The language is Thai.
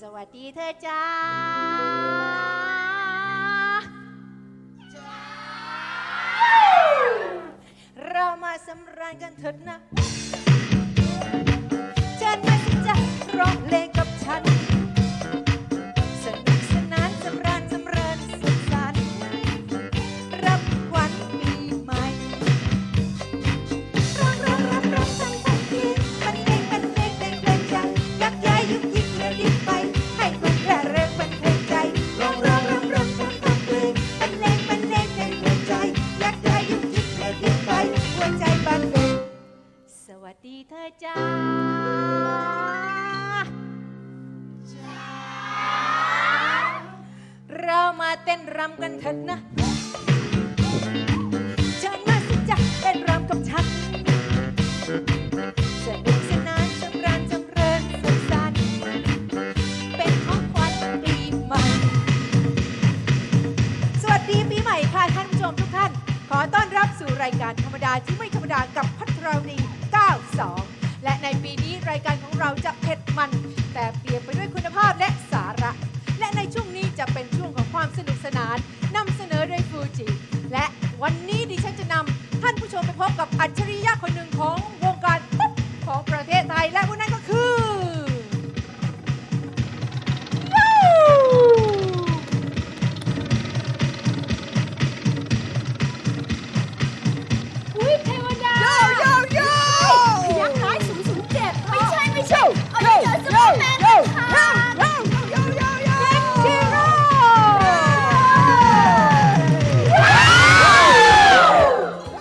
สวัสดีเธอจ้าเรามาสำราญกันเถิดนะเชิญ ตีเธอจ้าเรามาเต้นรำกันเถอะนะเชิญมาสิจ๊ะเต้นรำกับฉันสนุกสนานสำราญสำเริญสุขสันต์เป็นของขวัญปีใหม่ สวัสดีปีใหม่ค่ะท่านผู้ชมทุกท่าน ขอต้อนรับสู่รายการธรรมดาที่ไม่ธรรมดากับพัทรวดี92และ ในปีนี้รายการของเราจะเผ็ดมัน แต่เปลี่ยนไปด้วยคุณภาพและสาระ และในช่วงนี้จะเป็นช่วงของความสนุกสนานนำเสนอโดยฟูจิ และวันนี้ดิฉันจะนำท่านผู้ชมไปพบกับอัจฉริยะคนหนึ่งของ